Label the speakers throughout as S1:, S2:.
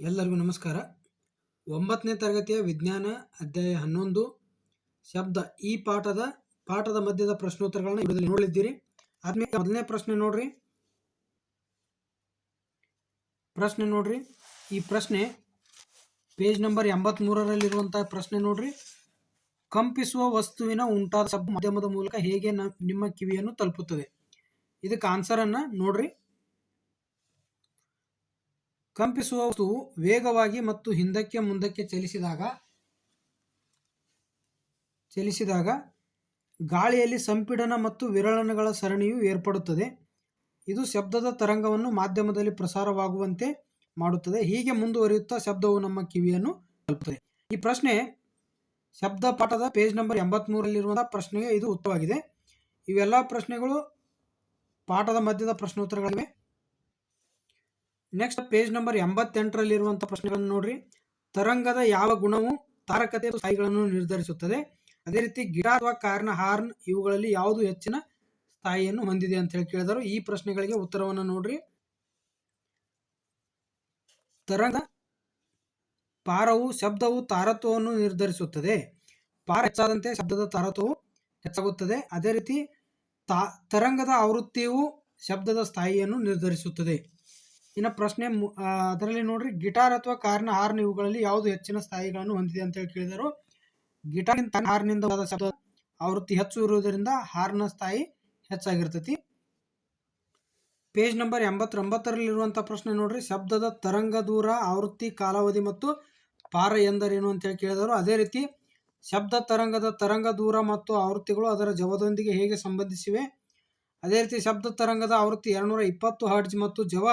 S1: ಎಲ್ಲರಿಗೂ ನಮಸ್ಕಾರ. ಒಂಬತ್ತನೇ ತರಗತಿಯ ವಿಜ್ಞಾನ ಅಧ್ಯಾಯ ಹನ್ನೊಂದು, ಶಬ್ದ ಈ ಪಾಠದ ಪಾಠದ ಮಧ್ಯದ ಪ್ರಶ್ನೋತ್ತರಗಳನ್ನ ನೋಡಲಿದ್ದೀರಿ. ಆದ್ಮೇಲೆ ಮೊದಲನೇ ಪ್ರಶ್ನೆ ನೋಡ್ರಿ. ಪ್ರಶ್ನೆ ನೋಡ್ರಿ. ಈ ಪ್ರಶ್ನೆ ಪೇಜ್ ನಂಬರ್ ಎಂಬತ್ಮೂರರಲ್ಲಿರುವಂತಹ ಪ್ರಶ್ನೆ ನೋಡ್ರಿ. ಕಂಪಿಸುವ ವಸ್ತುವಿನ ಉಂಟಾದ ಶಬ್ದ ಮಾಧ್ಯಮದ ಮೂಲಕ ಹೇಗೆ ನಿಮ್ಮ ಕಿವಿಯನ್ನು ತಲುಪುತ್ತದೆ. ಇದಕ್ಕೆ ಆನ್ಸರ್ ಅನ್ನ ನೋಡ್ರಿ. ಕಂಪಿಸುವ ವಸ್ತುವು ವೇಗವಾಗಿ ಮತ್ತು ಹಿಂದಕ್ಕೆ ಮುಂದಕ್ಕೆ ಚಲಿಸಿದಾಗ ಚಲಿಸಿದಾಗ ಗಾಳಿಯಲ್ಲಿ ಸಂಪೀಡನ ಮತ್ತು ವಿರಳನಗಳ ಸರಣಿಯು ಏರ್ಪಡುತ್ತದೆ. ಇದು ಶಬ್ದದ ತರಂಗವನ್ನು ಮಾಧ್ಯಮದಲ್ಲಿ ಪ್ರಸಾರವಾಗುವಂತೆ ಮಾಡುತ್ತದೆ. ಹೀಗೆ ಮುಂದುವರಿಯುತ್ತಾ ಶಬ್ದವು ನಮ್ಮ ಕಿವಿಯನ್ನು ತಲುಪುತ್ತದೆ. ಈ ಪ್ರಶ್ನೆ ಶಬ್ದ ಪಾಠದ ಪೇಜ್ ನಂಬರ್ ಎಂಬತ್ಮೂರಲ್ಲಿರುವಂತಹ ಪ್ರಶ್ನೆಗೆ ಇದು ಉತ್ತರವಾಗಿದೆ. ಇವೆಲ್ಲ ಪ್ರಶ್ನೆಗಳು ಪಾಠದ ಮಧ್ಯದ ಪ್ರಶ್ನೋತ್ತರಗಳಿವೆ ನೆಕ್ಸ್ಟ್ ಪೇಜ್ ನಂಬರ್ ಎಂಬತ್ತೆಂಟರಲ್ಲಿರುವಂತಹ ಪ್ರಶ್ನೆಗಳನ್ನು ನೋಡ್ರಿ. ತರಂಗದ ಯಾವ ಗುಣವು ತಾರಕತೆ ಸ್ಥಾಯಿಗಳನ್ನು ನಿರ್ಧರಿಸುತ್ತದೆ? ಅದೇ ರೀತಿ ಗಿಡ ಅಥವಾ ಕಾರ್ನ ಹಾರ್ನ್ ಇವುಗಳಲ್ಲಿ ಯಾವುದು ಹೆಚ್ಚಿನ ಸ್ಥಾಯಿಯನ್ನು ಹೊಂದಿದೆ ಅಂತ ಹೇಳಿ ಕೇಳಿದರು. ಈ ಪ್ರಶ್ನೆಗಳಿಗೆ ಉತ್ತರವನ್ನು ನೋಡ್ರಿ. ತರಂಗ ಪಾರವು ಶಬ್ದವು ತಾರತ್ವವನ್ನು ನಿರ್ಧರಿಸುತ್ತದೆ. ಪಾರ ಹೆಚ್ಚಾದಂತೆ ಶಬ್ದದ ತಾರತ್ವವು ಹೆಚ್ಚಾಗುತ್ತದೆ. ಅದೇ ರೀತಿ ತಾ ತರಂಗದ ಆವೃತ್ತಿಯು ಶಬ್ದದ ಸ್ಥಾಯಿಯನ್ನು ನಿರ್ಧರಿಸುತ್ತದೆ. ಇನ್ನು ಪ್ರಶ್ನೆ ಅದರಲ್ಲಿ ನೋಡ್ರಿ ಗಿಟಾರ್ ಅಥವಾ ಕಾರ್ನ ಹಾರ್ನ್ ಇವುಗಳಲ್ಲಿ ಯಾವುದು ಹೆಚ್ಚಿನ ಸ್ಥಾಯಿಗಳನ್ನು ಹೊಂದಿದೆ ಅಂತ ಹೇಳಿ ಕೇಳಿದರು. ಗಿಟಾರ್ಗಿಂತ ಹಾರ್ನಿಂದ ಆವೃತ್ತಿ ಹೆಚ್ಚು ಇರುವುದರಿಂದ ಹಾರ್ನ ಸ್ಥಾಯಿ ಹೆಚ್ಚಾಗಿರ್ತೈತಿ. ಪೇಜ್ ನಂಬರ್ ಎಂಬತ್ತೊಂಬತ್ತರಲ್ಲಿರುವಂಥ ಪ್ರಶ್ನೆ ನೋಡ್ರಿ, ಶಬ್ದದ ತರಂಗ ದೂರ, ಆವೃತ್ತಿ, ಕಾಲಾವಧಿ ಮತ್ತು ಪಾರ ಎಂದರೇನು ಅಂತ ಹೇಳಿ ಕೇಳಿದರು. ಅದೇ ರೀತಿ ಶಬ್ದ ತರಂಗದ ತರಂಗ ದೂರ ಮತ್ತು ಆವೃತ್ತಿಗಳು ಅದರ ಜವದೊಂದಿಗೆ ಹೇಗೆ ಸಂಬಂಧಿಸಿವೆ? ಅದೇ ರೀತಿ ಶಬ್ದ ತರಂಗದ ಆವೃತ್ತಿ ಎರಡುನೂರ ಇಪ್ಪತ್ತು ಹರ್ಡ್ಜ್ ಮತ್ತು ಜವ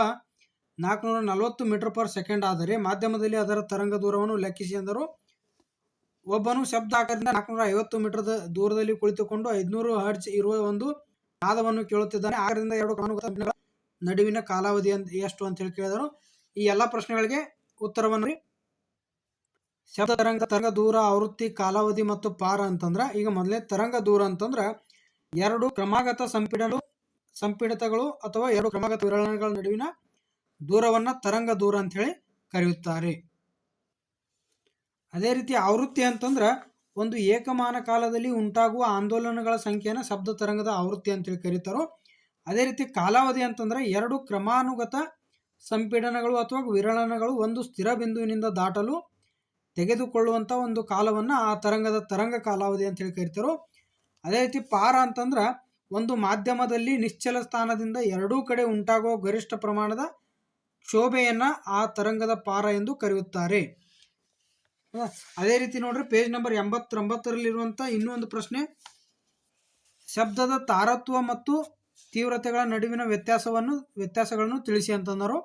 S1: ನಾಲ್ಕುನೂರ ನಲವತ್ತು ಮೀಟರ್ ಪರ್ ಸೆಕೆಂಡ್ ಆದರೆ ಮಾಧ್ಯಮದಲ್ಲಿ ಅದರ ತರಂಗ ದೂರವನ್ನು ಲೆಕ್ಕಿಸಿ ಎಂದರು. ಒಬ್ಬನು ಶಬ್ದ ಆಕಾರದಿಂದ ನಾಲ್ಕುನೂರ ಐವತ್ತು ಮೀಟರ್ ದೂರದಲ್ಲಿ ಕುಳಿತುಕೊಂಡು ಐದುನೂರು ಹರ್ಚ್ ಇರುವ ಒಂದು ನಾದವನ್ನು ಕೇಳುತ್ತಿದ್ದಾನೆ. ಆಗರಿಂದ ಎರಡು ಕಾನೂನು ನಡುವಿನ ಕಾಲಾವಧಿ ಎಷ್ಟು ಅಂತ ಹೇಳಿ ಕೇಳಿದರು. ಈ ಎಲ್ಲ ಪ್ರಶ್ನೆಗಳಿಗೆ ಉತ್ತರವನ್ನು ಶಬ್ದ ತರಂಗ ತರಂಗ ದೂರ, ಆವೃತ್ತಿ, ಕಾಲಾವಧಿ ಮತ್ತು ಪಾರ ಅಂತಂದ್ರೆ ಈಗ ಮೊದಲೇ ತರಂಗ ದೂರ ಅಂತಂದ್ರೆ ಎರಡು ಕ್ರಮಾಗತ ಸಂಪಿಡಲು ಸಂಪೀಡಿತಗಳು ಅಥವಾ ಎರಡು ಕ್ರಮಾಗತ ವಿರಳಗಳ ನಡುವಿನ ದೂರವನ್ನ ತರಂಗ ದೂರ ಅಂತ ಹೇಳಿ ಕರೆಯುತ್ತಾರೆ. ಅದೇ ರೀತಿ ಆವೃತ್ತಿ ಅಂತಂದ್ರೆ ಒಂದು ಏಕಮಾನ ಕಾಲದಲ್ಲಿ ಉಂಟಾಗುವ ಆಂದೋಲನಗಳ ಸಂಖ್ಯೆಯನ್ನು ಶಬ್ದ ತರಂಗದ ಆವೃತ್ತಿ ಅಂತೇಳಿ ಕರೀತಾರೋ, ಅದೇ ರೀತಿ ಕಾಲಾವಧಿ ಅಂತಂದ್ರೆ ಎರಡು ಕ್ರಮಾನುಗತ ಸಂಪೀಡನಗಳು ಅಥವಾ ವಿರಳನಗಳು ಒಂದು ಸ್ಥಿರ ಬಿಂದುವಿನಿಂದ ದಾಟಲು ತೆಗೆದುಕೊಳ್ಳುವಂಥ ಒಂದು ಕಾಲವನ್ನು ಆ ತರಂಗದ ತರಂಗ ಕಾಲಾವಧಿ ಅಂತೇಳಿ ಕರಿತಾರೋ, ಅದೇ ರೀತಿ ಪಾರ ಅಂತಂದ್ರೆ ಒಂದು ಮಾಧ್ಯಮದಲ್ಲಿ ನಿಶ್ಚಲ ಸ್ಥಾನದಿಂದ ಎರಡೂ ಕಡೆ ಉಂಟಾಗುವ ಗರಿಷ್ಠ ಪ್ರಮಾಣದ ಶೋಭೆಯನ್ನ ಆ ತರಂಗದ ಪಾರ ಎಂದು ಕರೆಯುತ್ತಾರೆ. ಅದೇ ರೀತಿ ನೋಡ್ರಿ ಪೇಜ್ ನಂಬರ್ ಎಂಬತ್ತೊಂಬತ್ತರಲ್ಲಿರುವಂಥ ಇನ್ನೂ ಒಂದು ಪ್ರಶ್ನೆ. ಶಬ್ದದ ತಾರತ್ವ ಮತ್ತು ತೀವ್ರತೆಗಳ ನಡುವಿನ ವ್ಯತ್ಯಾಸವನ್ನು, ವ್ಯತ್ಯಾಸಗಳನ್ನು ತಿಳಿಸಿ ಅಂತಂದರು.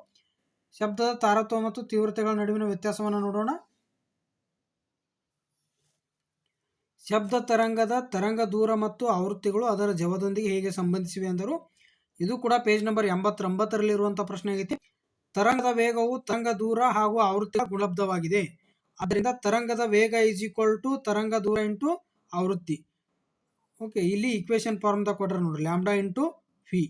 S1: ಶಬ್ದದ ತಾರತ್ವ ಮತ್ತು ತೀವ್ರತೆಗಳ ನಡುವಿನ ವ್ಯತ್ಯಾಸವನ್ನು ನೋಡೋಣ. ಶಬ್ದ ತರಂಗದ ತರಂಗ ದೂರ ಮತ್ತು ಆವೃತ್ತಿಗಳು ಅದರ ಜವದೊಂದಿಗೆ ಹೇಗೆ ಸಂಬಂಧಿಸಿವೆ ಎಂದರು ಇದು ಕೂಡ ಪೇಜ್ ನಂಬರ್ ಎಂಬತ್ತೊಂಬತ್ತರಲ್ಲಿರುವಂಥ ಪ್ರಶ್ನೆ ಆಗೈತಿ. ತರಂಗದ ವೇಗವು ತರಂಗ ದೂರ ಹಾಗೂ ಆವೃತ್ತಿಯ ಗುಣಲಬ್ಧವಾಗಿದೆ. ಆದ್ದರಿಂದ ತರಂಗದ ವೇಗ ಈಸ್ ಈಕ್ವಲ್ ಟು ತರಂಗ ದೂರ ಇಂಟು ಆವೃತ್ತಿ. ಓಕೆ ಇಲ್ಲಿ ಇಕ್ವೇಶನ್ ಫಾರ್ಮ್ದಾಗ ಕೊಟ್ರೆ ನೋಡ್ರಿ. ಲ್ಯಾಂಬ್ಡಾ ಇಂಟು ಫಿ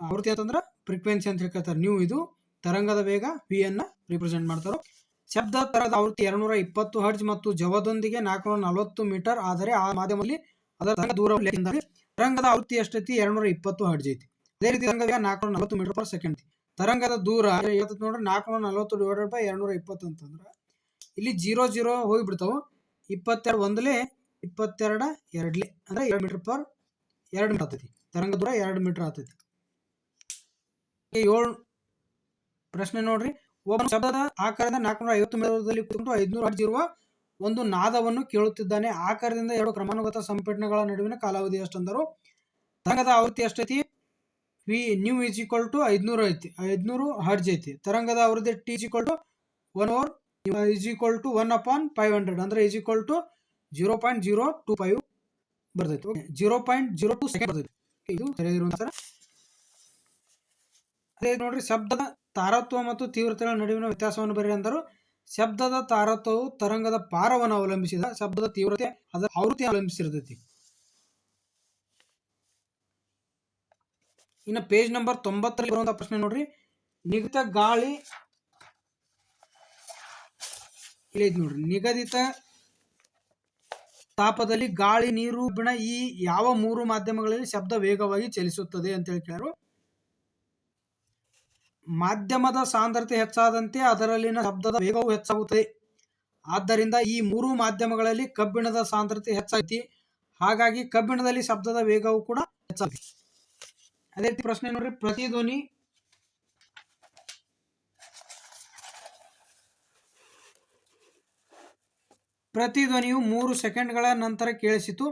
S1: ಆವೃತ್ತಿ ಅಂತಂದ್ರೆ ಫ್ರೀಕ್ವೆನ್ಸಿ ಅಂತ ಹೇಳ್ತಾರೆ ನೀವು ಇದು ತರಂಗದ ವೇಗ ವಿ ಅನ್ನ ರಿಪ್ರೆಸೆಂಟ್ ಮಾಡ್ತಾರೆ. ಶಬ್ದ ತರದ ಆವೃತ್ತಿ ಎರಡುನೂರ ಇಪ್ಪತ್ತು ಹರ್ಜ್ ಮತ್ತು ಜವದೊಂದಿಗೆ ನಾಲ್ಕುನೂರ ನಲವತ್ತು ಮೀಟರ್ ಆದರೆ ಆ ಮಾಧ್ಯಮದಲ್ಲಿ ಅದರ ತರಂಗ ದೂರ ತರಂಗದ ಆವೃತ್ತಿ ಎಷ್ಟೈತಿ? ಎರಡ್ನೂರ ಇಪ್ಪತ್ತು ಹರ್ಜ್ ಐತಿ. ಅದೇ ರೀತಿ ತರಂಗ ವೇಗ ನಾಲ್ಕುನೂರ ನಲವತ್ತು ಮೀಟರ್ ಪರ್ ಸೆಕೆಂಡ್ ತರಂಗದ ದೂರ ನೋಡ್ರಿ ನಾಲ್ಕುನೂರ ನಲವತ್ತು ಡಿವೈಡೆಡ್ ಬೈ ಎರಡ್ನೂರ ಇಪ್ಪತ್ತು ಅಂತಂದ್ರೆ ಇಲ್ಲಿ ಜೀರೋ ಜೀರೋ ಹೋಗಿಬಿಡ್ತಾವೆ. ಇಪ್ಪತ್ತೆರಡು ಒಂದ್ಲೆ, ಇಪ್ಪತ್ತೆರಡ ಎರಡ್ಲೆ ಅಂದ್ರೆ ಎರಡು ಮೀಟರ್ ಪರ್ ಎರಡು ಮೀಟರ್ ಆಗ್ತೈತಿ ತರಂಗ ದೂರ ಎರಡು ಮೀಟರ್ ಆತೈತಿ. ಏಳು ಪ್ರಶ್ನೆ ನೋಡ್ರಿ. ಒಬ್ಬ ಶಬ್ದದ ಆಕಾರದ ನಾಲ್ಕುನೂರ ಐವತ್ತು ಮೀಟರ್ದಲ್ಲಿ ಕುತ್ಕೊಂಡು ಐದುನೂರ ಹರ್ಜ್ ಒಂದು ನಾದವನ್ನು ಕೇಳುತ್ತಿದ್ದಾನೆ. ಆಕಾರದಿಂದ ಎರಡು ಕ್ರಮಾನುಗತ ಸಂಪಟನೆಗಳ ನಡುವಿನ ಕಾಲಾವಧಿ ಎಷ್ಟಂದರು? ತರಂಗದ ಆವೃತ್ತಿ ಎಷ್ಟೈತಿ? V nu is equal to ಐದ್ನೂರು ಐತಿ. ಐದ್ನೂರು ಹರ್ಜ್ ಐತಿ. ತರಂಗದ ಅವ್ರದ್ದು T is equal to one over is equal to one upon five hundred ಅಂದ್ರೆ is equal to zero point zero two five ಬರ್ತೈತಿ. Okay zero point zero two second ಬರ್ತೈತಿ. ಇದು ಸರಿಯಾಗಿರುವಂತರ ಅದೇ ನೋಡ್ರಿ, ಶಬ್ದದ ತಾರತ್ವ ಮತ್ತು ತೀವ್ರತೆಗಳ ನಡುವಿನ ವ್ಯತ್ಯಾಸವನ್ನು ಬರೀ ಅಂದರು. ಶಬ್ದದ ತಾರತ್ವವು ತರಂಗದ ಪಾರವನ್ನು ಅವಲಂಬಿಸಿದ, ಶಬ್ದದ ತೀವ್ರತೆ ಅದರ ಆವೃತ್ತಿ ಅವಲಂಬಿಸಿರ್ತೈತಿ. ಇನ್ನು ಪೇಜ್ ನಂಬರ್ ತೊಂಬತ್ತರಲ್ಲಿ ಬರುವಂತಹ ಪ್ರಶ್ನೆ ನೋಡ್ರಿ. ನಿಗದಿತ ಗಾಳಿ ಇಲ್ಲಿ ನೋಡ್ರಿ. ನಿಗದಿತ ತಾಪದಲ್ಲಿ ಗಾಳಿ, ನೀರು, ಬಿಣ ಈ ಯಾವ ಮೂರು ಮಾಧ್ಯಮಗಳಲ್ಲಿ ಶಬ್ದ ವೇಗವಾಗಿ ಚಲಿಸುತ್ತದೆ ಅಂತ ಹೇಳಿ ಕೇಳರು ಮಾಧ್ಯಮದ ಸಾಂದ್ರತೆ ಹೆಚ್ಚಾದಂತೆ ಅದರಲ್ಲಿನ ಶಬ್ದದ ವೇಗವು ಹೆಚ್ಚಾಗುತ್ತದೆ. ಆದ್ದರಿಂದ ಈ ಮೂರು ಮಾಧ್ಯಮಗಳಲ್ಲಿ ಕಬ್ಬಿಣದ ಸಾಂದ್ರತೆ ಹೆಚ್ಚಾಗೈತಿ. ಹಾಗಾಗಿ ಕಬ್ಬಿಣದಲ್ಲಿ ಶಬ್ದದ ವೇಗವು ಕೂಡ ಹೆಚ್ಚಾಗುತ್ತೆ ಅದೇ ರೀತಿ ಪ್ರಶ್ನೆ ನೋಡ್ರಿ ಪ್ರತಿಧ್ವನಿ ಪ್ರತಿಧ್ವನಿಯು ಮೂರು ಸೆಕೆಂಡ್ಗಳ ನಂತರ ಕೇಳಿಸಿತು.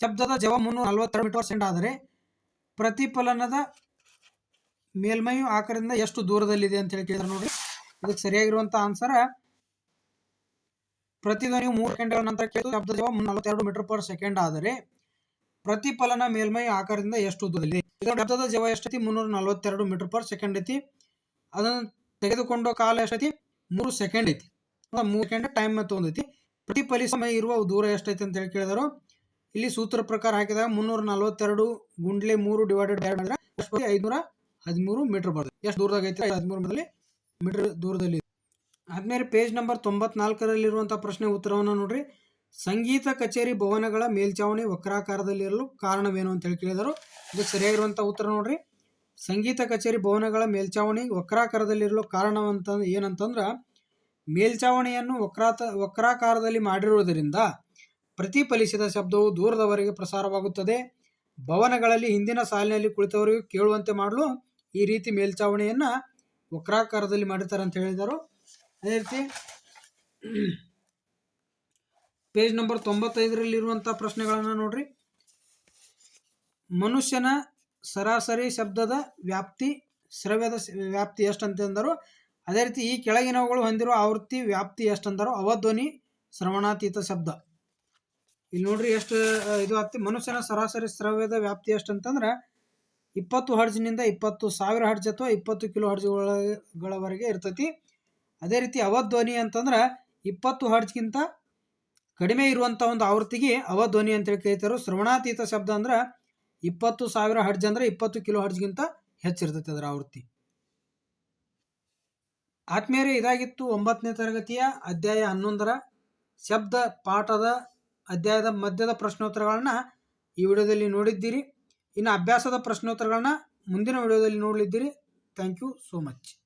S1: ಶಬ್ದದ ಜವ ಮುನ್ನೂರ ನಲವತ್ತೆರಡು ಮೀಟರ್ ಸೆಕೆಂಡ್ ಆದರೆ ಪ್ರತಿಫಲನದ ಮೇಲ್ಮೈಯು ಆಕರಿಂದ ಎಷ್ಟು ದೂರದಲ್ಲಿದೆ ಅಂತ ಹೇಳಿ ಕೇಳಿದ್ರೆ ನೋಡ್ರಿ. ಇದಕ್ಕೆ ಸರಿಯಾಗಿರುವಂಥ ಆನ್ಸರ್ ಪ್ರತಿಧ್ವನಿಯು ಮೂರು ಸೆಕೆಂಡ್ಗಳ ನಂತರ ಕೇಳಿತು. ಶಬ್ದ ಜವ ಮುನ್ನೂರ ನಲವತ್ತೆರಡು ಮೀಟರ್ ಪರ್ ಸೆಕೆಂಡ್ ಆದರೆ ಪ್ರತಿಫಲನ ಮೇಲ್ಮೈ ಆಕಾರದಿಂದ ಎಷ್ಟು ಉದ್ದದಲ್ಲಿ ಜವ ಎಷ್ಟೈತಿ? ಮುನ್ನೂರ ನಲವತ್ತೆರಡು ಮೀಟರ್ ಪರ್ ಸೆಕೆಂಡ್ ಐತಿ. ಅದನ್ನು ತೆಗೆದುಕೊಂಡ ಕಾಲ ಎಷ್ಟೈತಿ? ಮೂರು ಸೆಕೆಂಡ್ ಐತಿ. ಮೂರು ಸೆಕೆಂಡ್ ಟೈಮ್ ತೊಗೊಂಡೈತಿ ಪ್ರತಿಫಲಿಸಮಯ ಇರುವ ದೂರ ಎಷ್ಟೈತಿ ಅಂತ ಹೇಳಿ ಕೇಳಿದರು. ಇಲ್ಲಿ ಸೂತ್ರ ಪ್ರಕಾರ ಹಾಕಿದಾಗ ಮುನ್ನೂರ ನಲವತ್ತೆರಡು ಗುಂಡ್ಲೆ ಮೂರು ಡಿವೈಡೆಡ್ ಎರಡು ಅಂದ್ರೆ? ಐದುನೂರ ಹದಿಮೂರು ಮೀಟರ್ ಬರ್ತದೆ. ಎಷ್ಟು ದೂರದಾಗ ಐತಿ? ಹದಿಮೂರು ಮೀಟರ್ ಮೀಟರ್ ದೂರದಲ್ಲಿ. ಆದ್ಮೇಲೆ ಪೇಜ್ ನಂಬರ್ ತೊಂಬತ್ನಾಲ್ಕರಲ್ಲಿರುವಂಥ ಪ್ರಶ್ನೆ ಉತ್ತರವನ್ನು ನೋಡ್ರಿ. ಸಂಗೀತ ಕಚೇರಿ ಭವನಗಳ ಮೇಲ್ಛಾವಣಿ ವಕ್ರಾಕಾರದಲ್ಲಿರಲು ಕಾರಣವೇನು ಅಂತ ಹೇಳಿ ಕೇಳಿದರು. ಇದು ಸರಿಯಾಗಿರುವಂಥ ಉತ್ತರ ನೋಡ್ರಿ. ಸಂಗೀತ ಕಚೇರಿ ಭವನಗಳ ಮೇಲ್ಛಾವಣಿ ವಕ್ರಾಕಾರದಲ್ಲಿರಲು ಕಾರಣವಂತ ಏನಂತಂದ್ರೆ ಮೇಲ್ಛಾವಣಿಯನ್ನು ವಕ್ರಾತ, ವಕ್ರಾಕಾರದಲ್ಲಿ ಮಾಡಿರುವುದರಿಂದ ಪ್ರತಿಫಲಿಸಿದ ಶಬ್ದವು ದೂರದವರೆಗೆ ಪ್ರಸಾರವಾಗುತ್ತದೆ. ಭವನಗಳಲ್ಲಿ ಹಿಂದಿನ ಸಾಲಿನಲ್ಲಿ ಕುಳಿತವರಿಗೆ ಕೇಳುವಂತೆ ಮಾಡಲು ಈ ರೀತಿ ಮೇಲ್ಛಾವಣಿಯನ್ನು ವಕ್ರಾಕಾರದಲ್ಲಿ ಮಾಡಿರ್ತಾರೆ ಅಂತ ಹೇಳಿದರು. ಅದೇ ರೀತಿ ಪೇಜ್ ನಂಬರ್ ತೊಂಬತ್ತೈದರಲ್ಲಿರುವಂಥ ಪ್ರಶ್ನೆಗಳನ್ನು ನೋಡ್ರಿ. ಮನುಷ್ಯನ ಸರಾಸರಿ ಶಬ್ದದ ವ್ಯಾಪ್ತಿ ಶ್ರವ್ಯದ ವ್ಯಾಪ್ತಿ ಎಷ್ಟು ಅಂತಂದರು ಅದೇ ರೀತಿ ಈ ಕೆಳಗಿನವುಗಳು ಹೊಂದಿರುವ ಆವೃತ್ತಿ ವ್ಯಾಪ್ತಿ ಎಷ್ಟು ಅಂದರು ಅವಧ್ವನಿ, ಶ್ರವಣಾತೀತ ಶಬ್ದ. ಇಲ್ಲಿ ನೋಡ್ರಿ ಎಷ್ಟು ಇದು ಆಗ್ತಿ ಮನುಷ್ಯನ ಸರಾಸರಿ ಶ್ರವ್ಯದ ವ್ಯಾಪ್ತಿ ಎಷ್ಟು ಅಂತಂದ್ರೆ ಇಪ್ಪತ್ತು ಹರ್ಜ್ನಿಂದ ಇಪ್ಪತ್ತು ಸಾವಿರ ಹರ್ಜ್ ಅಥವಾ ಇಪ್ಪತ್ತು ಕಿಲೋ ಹರ್ಜ್ಗಳವರೆಗೆ ಇರ್ತೈತಿ. ಅದೇ ರೀತಿ ಅವಧ್ವನಿ ಅಂತಂದ್ರೆ ಇಪ್ಪತ್ತು ಹರ್ಜ್ಗಿಂತ ಕಡಿಮೆ ಇರುವಂಥ ಒಂದು ಆವೃತ್ತಿಗೆ ಅವಧ್ವನಿ ಅಂತೇಳಿ ಕರೀತಾರೆ, ಶ್ರವಣಾತೀತ ಶಬ್ದ ಅಂದ್ರೆ ಇಪ್ಪತ್ತು ಸಾವಿರ ಹರ್ಜ್ ಅಂದ್ರೆ ಇಪ್ಪತ್ತು ಕಿಲೋ ಹರ್ಜ್ಗಿಂತ ಹೆಚ್ಚಿರ್ತೈತೆ ಅದರ ಆವೃತ್ತಿ. ಆತ್ಮೀಯರೇ, ಇದಾಗಿತ್ತು ಒಂಬತ್ತನೇ ತರಗತಿಯ ಅಧ್ಯಾಯ ಹನ್ನೊಂದರ ಶಬ್ದ ಪಾಠದ ಅಧ್ಯಾಯದ ಮಧ್ಯದ ಪ್ರಶ್ನೋತ್ತರಗಳನ್ನ ಈ ವಿಡಿಯೋದಲ್ಲಿ ನೋಡಿದ್ದೀರಿ. ಇನ್ನು ಅಭ್ಯಾಸದ ಪ್ರಶ್ನೋತ್ತರಗಳನ್ನ ಮುಂದಿನ ವಿಡಿಯೋದಲ್ಲಿ ನೋಡಲಿದ್ದೀರಿ. Thank you so much